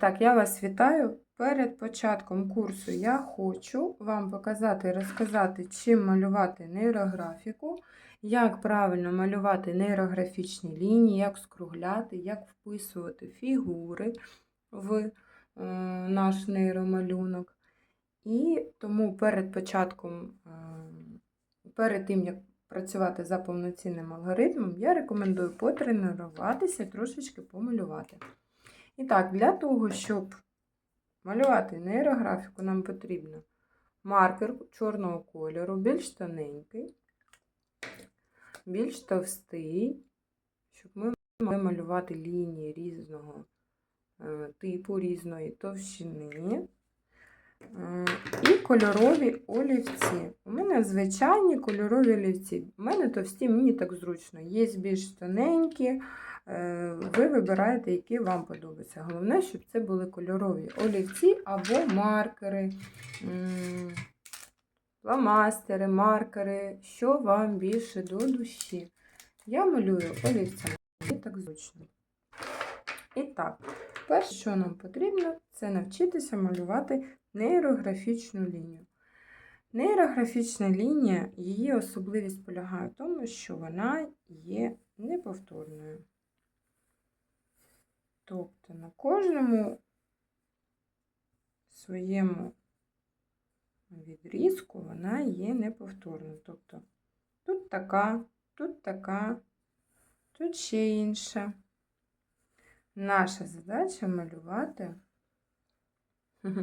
Так, я вас вітаю. Перед початком курсу я хочу вам показати і розказати, чим малювати нейрографіку, як правильно малювати нейрографічні лінії, як скругляти, як вписувати фігури в е, наш нейромалюнок. І тому перед початком, е, перед тим, як працювати за повноцінним алгоритмом, я рекомендую потренуватися трошечки помалювати. І так, для того, щоб малювати нейрографіку, нам потрібно маркер чорного кольору, більш тоненький, більш товстий, щоб ми могли малювати лінії різного е, типу, різної товщини. Е, І кольорові олівці. У мене звичайні кольорові олівці. У мене товсті, мені так зручно. Є більш тоненькі. Ви вибираєте, які вам подобаються. Головне, щоб це були кольорові олівці або маркери, фломастери, маркери, що вам більше до душі. Я малюю олівцями, так зручно. І так, перше, що нам потрібно, це навчитися малювати нейрографічну лінію. Нейрографічна лінія, її особливість полягає в тому, що вона є неповторною. Тобто на кожному своєму відрізку вона є неповторною. Тобто тут така, тут така, тут ще інша. Наша задача малювати,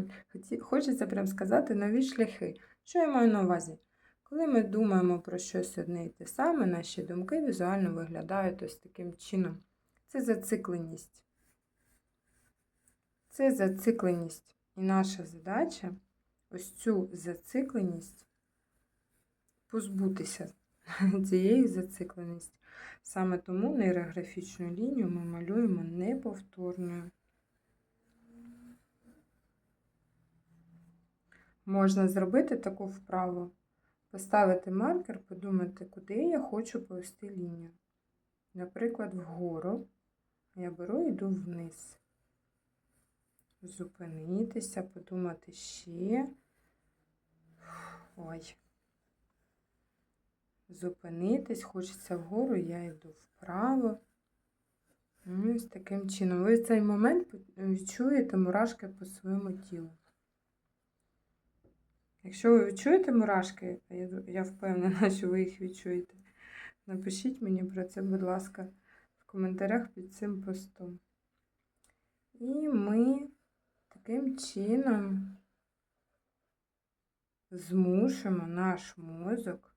хочеться прям сказати, нові шляхи. Що я маю на увазі? Коли ми думаємо про щось одне і те саме, наші думки візуально виглядають ось таким чином. Це зацикленість. Це зацикленість. І наша задача ось цю зацикленість позбутися цієї зацикленості. Саме тому нейрографічну лінію ми малюємо неповторною. Можна зробити таку вправу, поставити маркер, подумати, куди я хочу повести лінію. Наприклад, вгору я беру і йду вниз. Зупинитися, подумати ще. Ой. Зупинитись, хочеться вгору, я йду вправо. Ну, Ось таким чином. Ви в цей момент відчуєте мурашки по своєму тілу. Якщо ви відчуєте мурашки, я, я впевнена, що ви їх відчуєте, напишіть мені про це, будь ласка, в коментарях під цим постом. І ми таким чином змушуємо наш мозок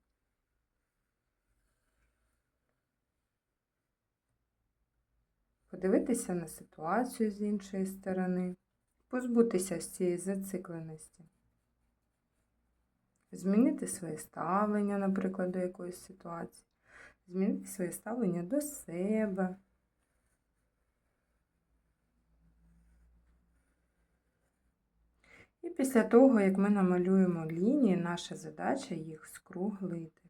подивитися на ситуацію з іншої сторони, позбутися з цієї зацикленості, змінити своє ставлення, наприклад, до якоїсь ситуації, змінити своє ставлення до себе. І після того, як ми намалюємо лінії, наша задача їх скруглити.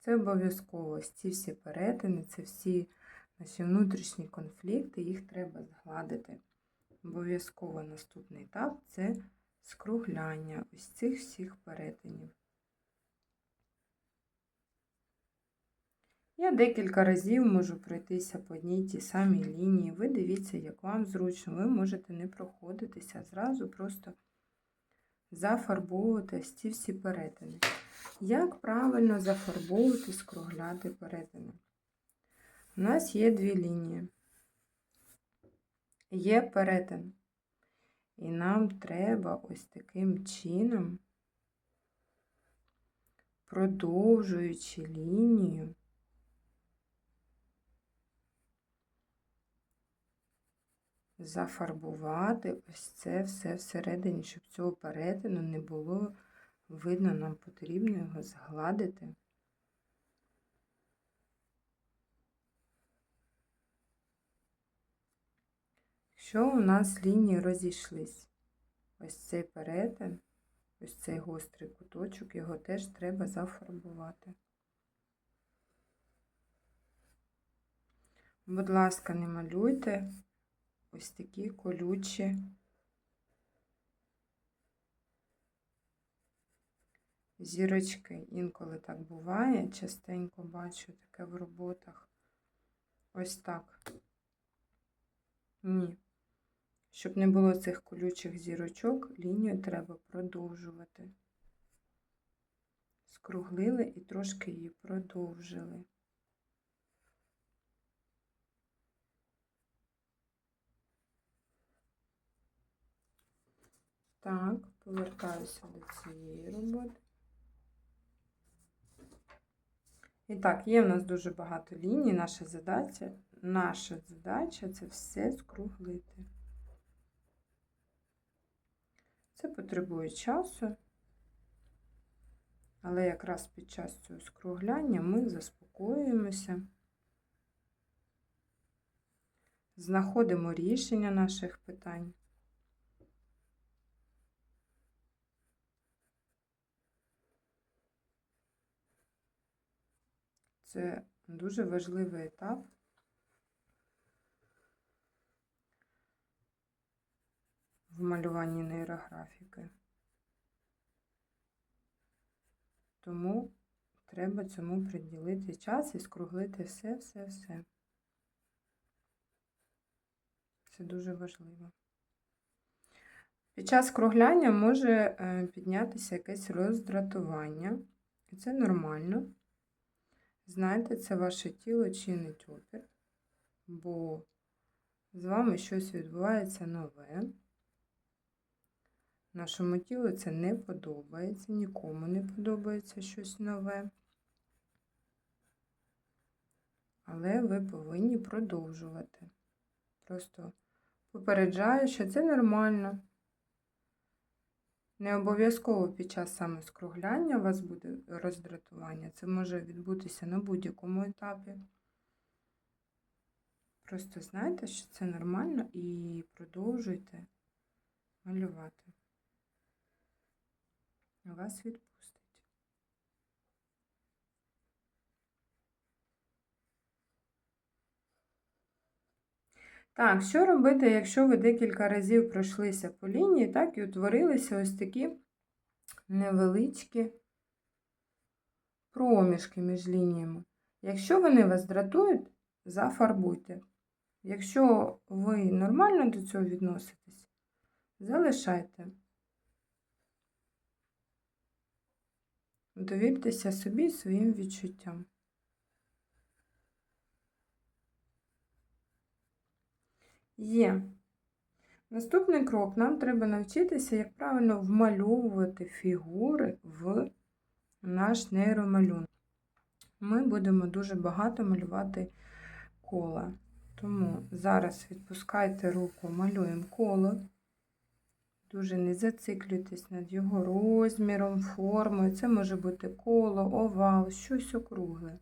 Це обов'язково ці всі перетини, це всі наші внутрішні конфлікти, їх треба згладити. Обов'язково наступний етап це скругляння ось цих всіх перетинів. Я декілька разів можу пройтися по одній тій самій лінії. Ви дивіться, як вам зручно, ви можете не проходитися, зразу просто зафарбовувати ці всі перетини. Як правильно зафарбовувати, скругляти перетини? У нас є дві лінії. Є перетин. І нам треба ось таким чином, продовжуючи лінію, зафарбувати ось це все всередині, щоб цього перетину не було видно, нам потрібно його згладити. Якщо у нас лінії розійшлись, ось цей перетин, ось цей гострий куточок, його теж треба зафарбувати. Будь ласка, не малюйте ось такі колючі зірочки. Інколи так буває, частенько бачу таке в роботах. Ось так. Ні. Щоб не було цих колючих зірочок, лінію треба продовжувати. Скруглили і трошки її продовжили. Так, повертаюся до цієї роботи. І так, є в нас дуже багато ліній. Наша задача, наша задача це все скруглити. Це потребує часу, але якраз під час цього скругляння ми заспокоюємося, знаходимо рішення наших питань. Це дуже важливий етап. В малюванні нейрографіки. Тому треба цьому приділити час і скруглити все, все, все. Це дуже важливо. Під час скругляння може е, піднятися якесь роздратування, і це нормально. Знаєте, це ваше тіло чинить опір, бо з вами щось відбувається нове. Нашому тілу це не подобається, нікому не подобається щось нове. Але ви повинні продовжувати. Просто попереджаю, що це нормально. Не обов'язково під час саме скругляння у вас буде роздратування. Це може відбутися на будь-якому етапі. Просто знайте, що це нормально і продовжуйте малювати. У Вас відпустить. Так, що робити, якщо ви декілька разів пройшлися по лінії, так, і утворилися ось такі невеличкі проміжки між лініями. Якщо вони вас дратують, зафарбуйте. Якщо ви нормально до цього відноситесь, залишайте. Довіртеся собі своїм відчуттям. Є. Наступний крок нам треба навчитися, як правильно вмальовувати фігури в наш нейромалюнок. Ми будемо дуже багато малювати кола. Тому зараз відпускайте руку, малюємо коло. Дуже не зациклюйтесь над його розміром, формою. Це може бути коло, овал, щось округле.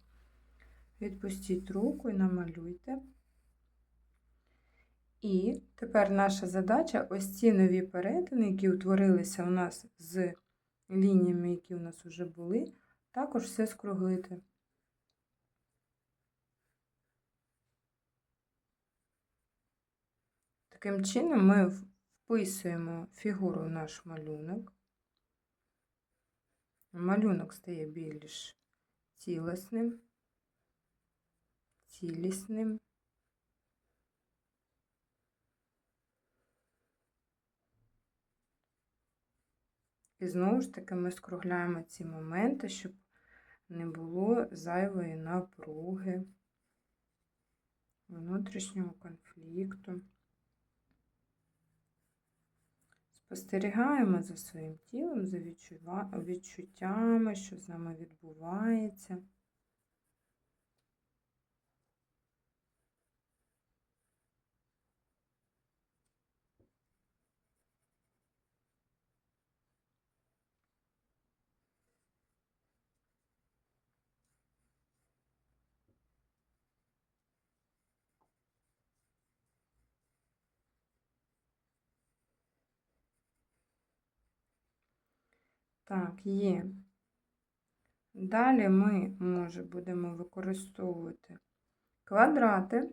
Відпустіть руку і намалюйте. І тепер наша задача ось ці нові перетини, які утворилися у нас з лініями, які у нас вже були, також все скруглити. Таким чином ми вписуємо фігуру в наш малюнок. Малюнок стає більш цілісним, цілісним. І знову ж таки ми скругляємо ці моменти, щоб не було зайвої напруги, внутрішнього конфлікту. Спостерігаємо за своїм тілом, за відчуттями, що з нами відбувається. Так, є. Далі ми, може, будемо використовувати квадрати.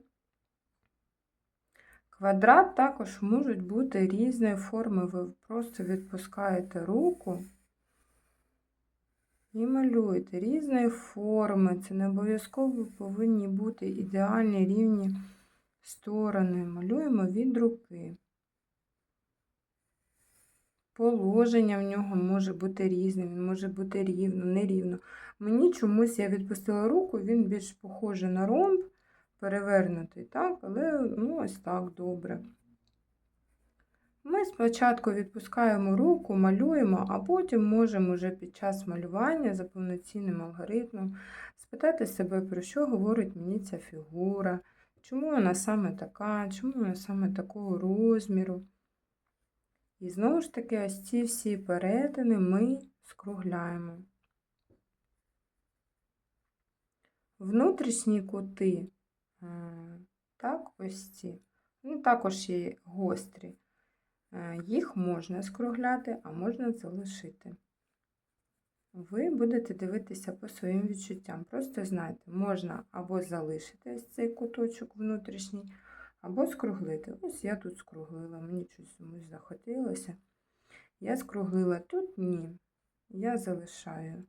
Квадрат також можуть бути різної форми. Ви просто відпускаєте руку і малюєте різної форми. Це не обов'язково повинні бути ідеальні рівні сторони. Малюємо від руки. Положення в нього може бути різне, він може бути рівно, нерівно. Мені чомусь я відпустила руку, він більш похожий на ромб, перевернутий, так, але ну, ось так добре. Ми спочатку відпускаємо руку, малюємо, а потім можемо вже під час малювання за повноцінним алгоритмом спитати себе, про що говорить мені ця фігура, чому вона саме така, чому вона саме такого розміру. І знову ж таки, ось ці всі перетини ми скругляємо. Внутрішні кути, е, так, ось ці, вони також є гострі. Е, Їх можна скругляти, а можна залишити. Ви будете дивитися по своїм відчуттям. Просто знайте, можна або залишити ось цей куточок внутрішній, або скруглити. Ось я тут скруглила, мені щось чомусь захотілося. Я скруглила тут ні. Я залишаю.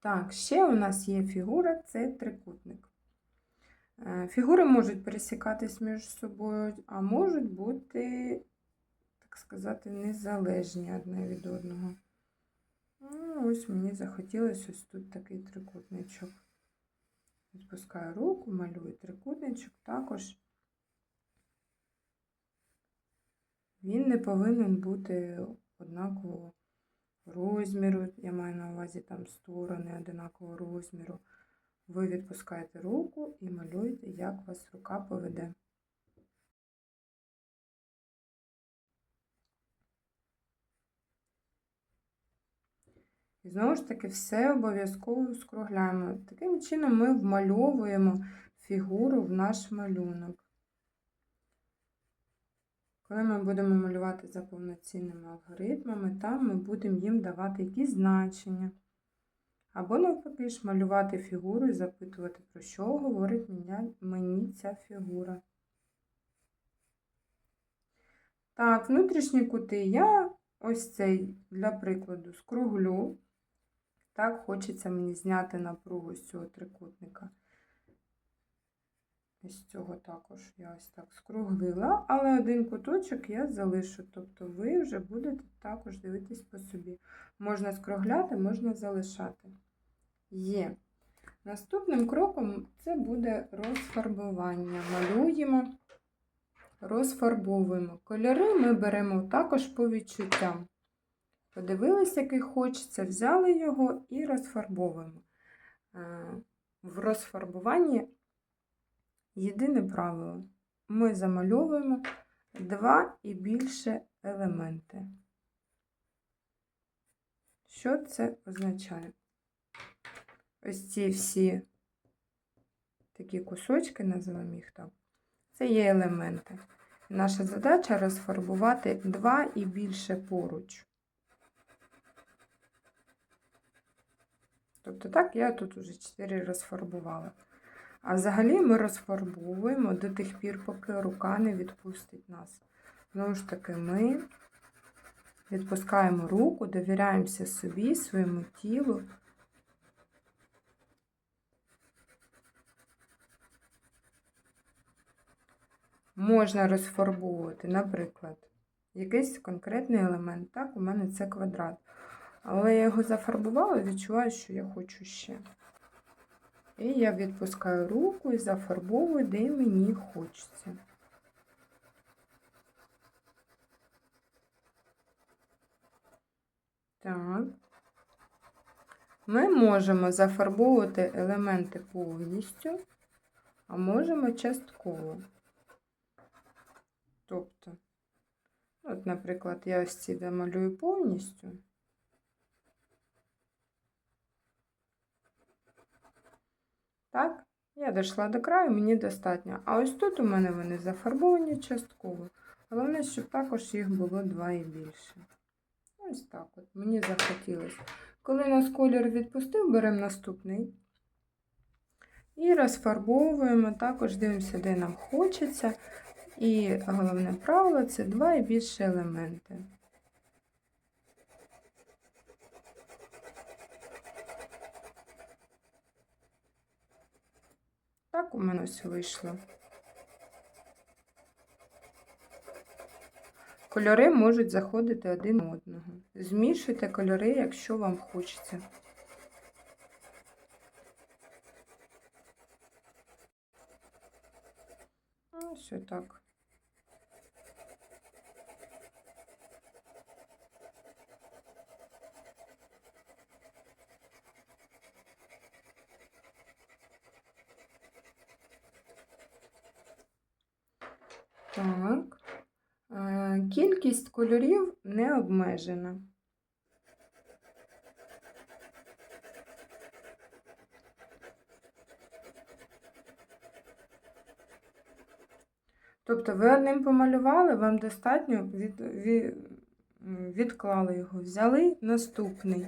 Так, ще у нас є фігура це трикутник. Е, Фігури можуть пересікатись між собою, а можуть бути, так сказати, незалежні одне від одного. Ну, ось мені захотілося ось тут такий трикутничок. Відпускаю руку, малюю трикутничок. Також він не повинен бути однакового розміру. Я маю на увазі там сторони однакового розміру. Ви відпускаєте руку і малюєте, як вас рука поведе. І знову ж таки, все обов'язково скругляємо. Таким чином ми вмальовуємо фігуру в наш малюнок. Коли ми будемо малювати за повноцінними алгоритмами, там ми будемо їм давати якісь значення. Або, навпаки, ж малювати фігуру і запитувати, про що говорить мені ця фігура. Так, внутрішні кути я ось цей, для прикладу, скруглю. Так, хочеться мені зняти напругу з цього трикутника. Із цього також я ось так скруглила, але один куточок я залишу. Тобто ви вже будете також дивитись по собі. Можна скругляти, можна залишати. Є. Наступним кроком це буде розфарбування. Малюємо, розфарбовуємо. Кольори ми беремо також по відчуттям. Подивилися, який хочеться, взяли його і розфарбовуємо. В розфарбуванні єдине правило. Ми замальовуємо два і більше елементи. Що це означає? Ось ці всі такі кусочки, називаємо їх так, це є елементи. Наша задача розфарбувати два і більше поруч. Тобто так, я тут уже 4 розфарбувала. А взагалі ми розфарбовуємо до тих пір, поки рука не відпустить нас. Знову ж таки, ми відпускаємо руку, довіряємося собі, своєму тілу. Можна розфарбовувати, наприклад, якийсь конкретний елемент. Так, у мене це квадрат. Але я його зафарбувала, відчуваю, що я хочу ще. І я відпускаю руку і зафарбовую, де мені хочеться. Так. Ми можемо зафарбовувати елементи повністю, а можемо частково. Тобто, от, наприклад, я ось ці домалюю повністю. Так, я дійшла до краю, мені достатньо. А ось тут у мене вони зафарбовані частково. Головне, щоб також їх було два і більше. Ось так от. Мені захотілося Коли нас колір відпустив, беремо наступний. І розфарбовуємо, також дивимося, де нам хочеться. І головне правило це два і більше елементи. У мене ось вийшло. Кольори можуть заходити один на одного. Змішуйте кольори, якщо вам хочеться. Ось так. Так. Е, Кількість кольорів не обмежена. Тобто ви одним помалювали, вам достатньо від, від, відклали його, взяли наступний.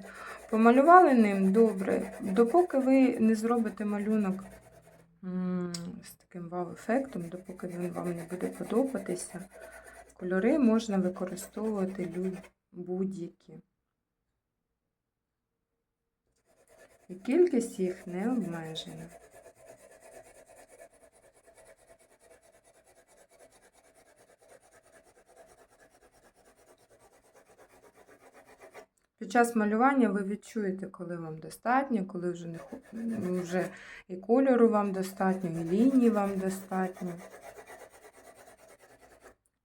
Помалювали ним добре, допоки ви не зробите малюнок з таким вау-ефектом, допоки він вам не буде подобатися. Кольори можна використовувати будь-які. І кількість їх не обмежена. Під час малювання ви відчуєте, коли вам достатньо, коли вже не ну, вже і кольору вам достатньо, і лінії вам достатньо.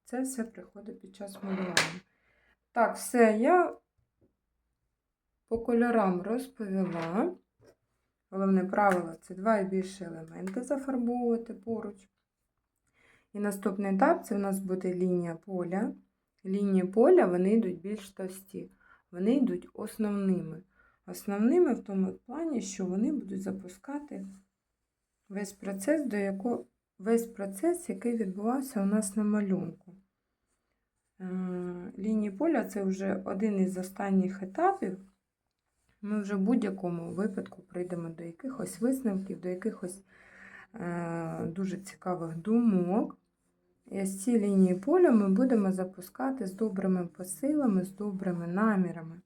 Це все приходить під час малювання. Так, все, я по кольорам розповіла. Головне правило це два і більше елементи зафарбовувати поруч. І наступний етап це у нас буде лінія поля. Лінії поля вони йдуть більш товсті. Вони йдуть основними. Основними в тому плані, що вони будуть запускати весь процес, до якого, весь процес, який відбувався у нас на малюнку. Е, Лінії поля це вже один із останніх етапів. Ми вже в будь-якому випадку прийдемо до якихось висновків, до якихось е, дуже цікавих думок. І ось ці лінії поля ми будемо запускати з добрими посилами, з добрими намірами.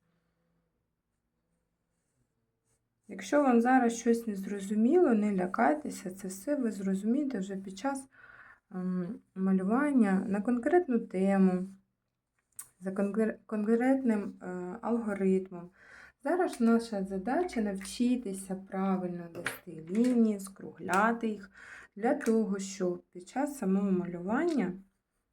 Якщо вам зараз щось не зрозуміло, не лякайтеся, це все ви зрозумієте вже під час ем, малювання на конкретну тему, за конкретним е, алгоритмом. Зараз наша задача навчитися правильно вести лінії, скругляти їх, для того, щоб під час самого малювання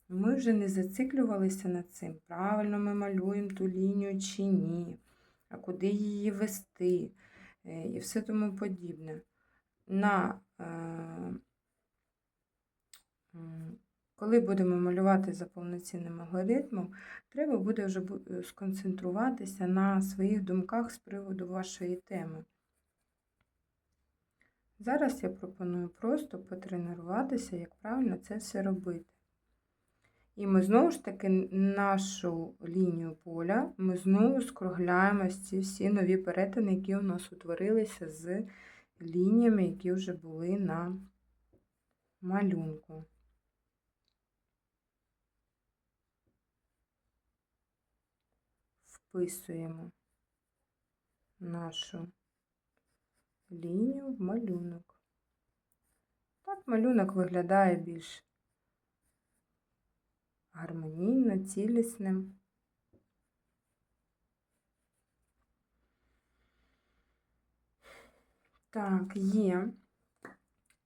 ми вже не зациклювалися над цим. Правильно ми малюємо ту лінію чи ні, а куди її вести е, і все тому подібне. На, е, коли будемо малювати за повноцінним алгоритмом, треба буде вже е, сконцентруватися на своїх думках з приводу вашої теми. Зараз я пропоную просто потренуватися, як правильно це все робити. І ми знову ж таки нашу лінію поля ми знову скругляємо ці всі нові перетини, які у нас утворилися з лініями, які вже були на малюнку. Вписуємо нашу лінію в малюнок. Так малюнок виглядає більш гармонійно, цілісним. Так, є.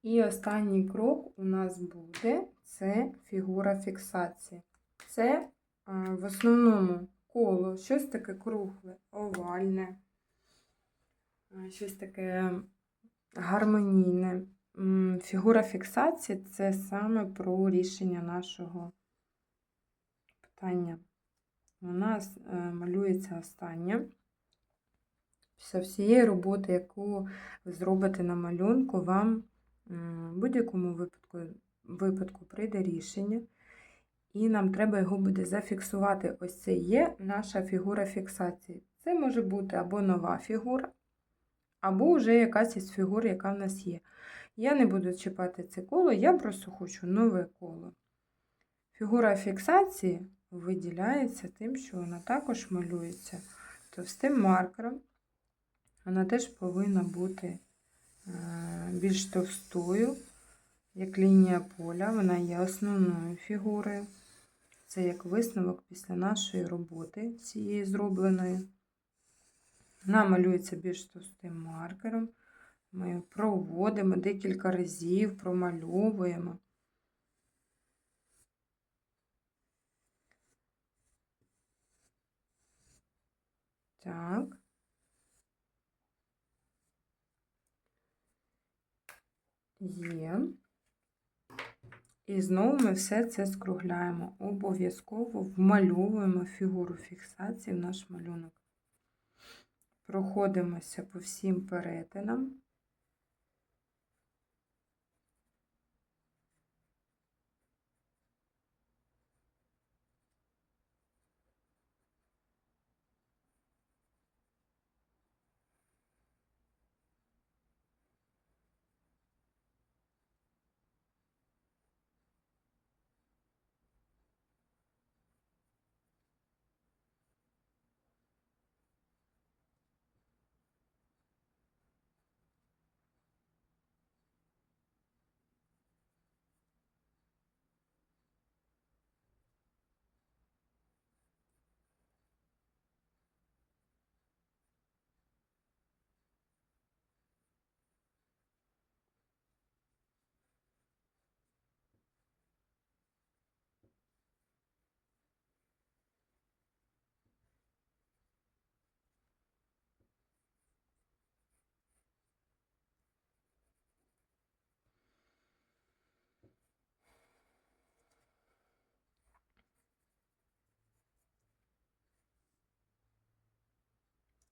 І останній крок у нас буде це фігура фіксації. Це а, в основному коло, щось таке кругле, овальне, щось таке гармонійне. Фігура фіксації це саме про рішення нашого питання. Нас е, малюється остання. Після всієї роботи, яку ви зробите на малюнку, вам в будь-якому випадку, випадку прийде рішення, і нам треба його буде зафіксувати. Ось це є наша фігура фіксації. Це може бути або нова фігура, або вже якась із фігур, яка в нас є. Я не буду чіпати це коло, я просто хочу нове коло. Фігура фіксації виділяється тим, що вона також малюється товстим маркером. Вона теж повинна бути е, більш товстою, як лінія поля. Вона є основною фігурою. Це як висновок після нашої роботи цієї зробленої. Вона малюється більш товстим маркером. Ми проводимо декілька разів, промальовуємо. Так. Є. І знову ми все це скругляємо. Обов'язково вмальовуємо фігуру фіксації в наш малюнок. Проходимося по всім перетинам.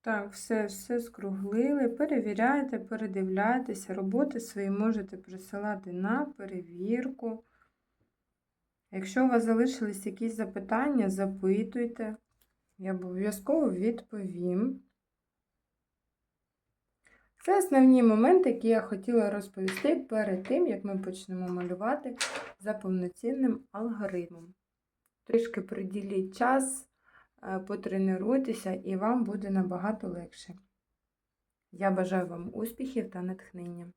Так, все, все скруглили. Перевіряйте, передивляйтеся, роботи свої можете присилати на перевірку. Якщо у вас залишились якісь запитання, запитуйте. Я обов'язково відповім. Це основні моменти, які я хотіла розповісти перед тим, як ми почнемо малювати за повноцінним алгоритмом. Трішки приділіть час, потренуйтеся, і вам буде набагато легше. Я бажаю вам успіхів та натхнення.